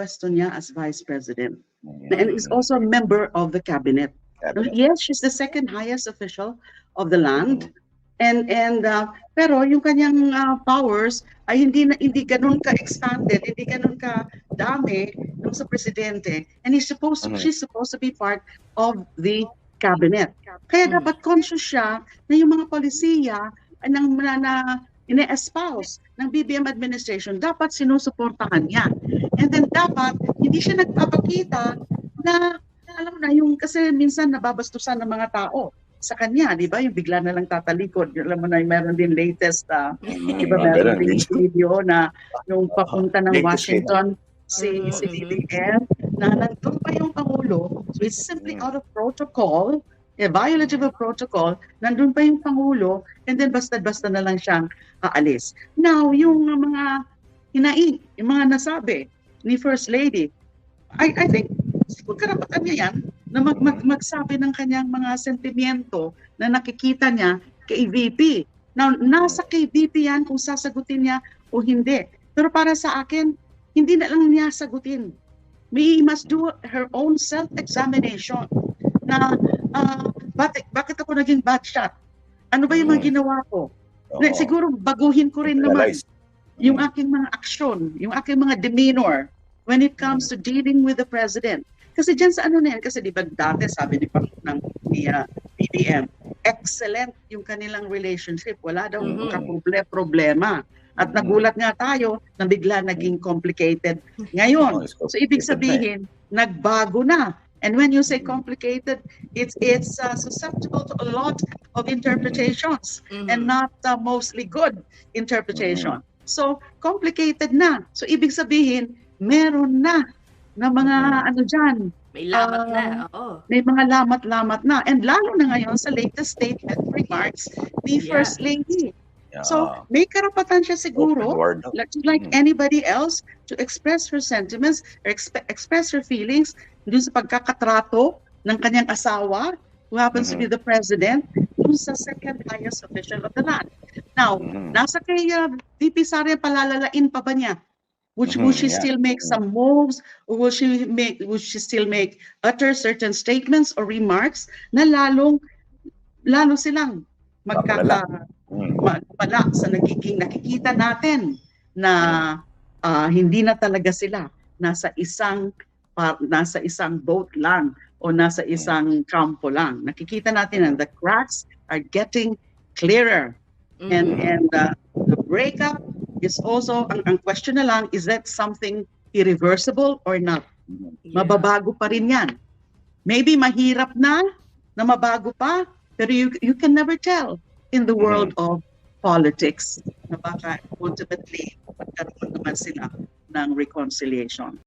pwesto niya as vice president. And is also a member of the cabinet. Cabinet. Yes, she's the second highest official of the land. And and uh, pero yung kanyang uh, powers ay hindi na hindi ganun ka expanded, hindi ganun ka dami nung sa presidente. And he's supposed to, Mhm. she's supposed to be part of the cabinet. Kaya Mm. dapat conscious siya na yung mga polisiya ay nang na, na ine-espouse ng BBM administration, dapat sinusuportahan niya. And then dapat hindi siya nagpapakita na alam na yung kasi minsan nababastusan ng mga tao sa kanya, di ba? Yung bigla na lang tatalikod. Alam mo na, meron din latest, ah, di ba, meron din video na yung papunta ng Washington si, si. BBM na nandun pa yung Pangulo. So it's simply Mm. out of protocol, a violative of protocol, nandun pa yung Pangulo, and then basta-basta na lang siyang aalis. Now, yung mga hinaing, yung mga nasabi ni First Lady, I, I think siguro karapatan niya yan na mag, mag, magsabi ng kanyang mga sentimiento na nakikita niya kay VP. Now, nasa kay VP yan kung sasagutin niya o hindi. Pero para sa akin, hindi na lang niya sagutin. We must do her own self-examination na ah, bakit, bakit ako naging bad shot? Ano ba yung mga Mm. ginawa ko? Oo. Na, siguro baguhin ko rin naman yung aking mga aksyon, yung aking mga demeanor when it comes to dealing with the president. Kasi dyan sa ano na yan, kasi di ba dati sabi ni Pang ng ni, ah, BBM, excellent yung kanilang relationship. Wala daw kaproble- problema. At nagulat nga tayo na bigla naging complicated. Ngayon, so ibig sabihin, nagbago na. And when you say Mhm. complicated, it's it's uh, susceptible to a lot of interpretations Mhm. and not uh, mostly good interpretation. So, complicated na. So, ibig sabihin, meron na na mga Mhm. ano dyan, May lamat na, Ah, oo. may mga lamat-lamat na. And lalo na ngayon sa latest statement remarks ni Yeah. First Lady. Yeah. So, may karapatan siya siguro, like, like Mm. anybody else, to express her sentiments, or expe- express her feelings dun sa pagkakatrato ng kanyang asawa, who happens to be Mhm. the president, dun sa second highest official of the land. Now, Mhm. Nasa kay uh, VP Sara palalalain pa ba niya? Would, Mhm, will she yeah. still make some moves or will she make will she still make utter certain statements or remarks na lalong lalo silang magkaka Mm. wala sa nagiging nakikita natin na ah, hindi na talaga sila nasa isang pa, nasa isang boat lang o nasa isang kampo lang. Nakikita natin na the cracks are getting clearer and Mhm. and uh, the breakup is also ang, ang question na lang is that something irreversible or not Yeah. mababago pa rin yan maybe mahirap na na mabago pa pero you you can never tell in the world of politics na baka ultimately magkaroon naman sila ng reconciliation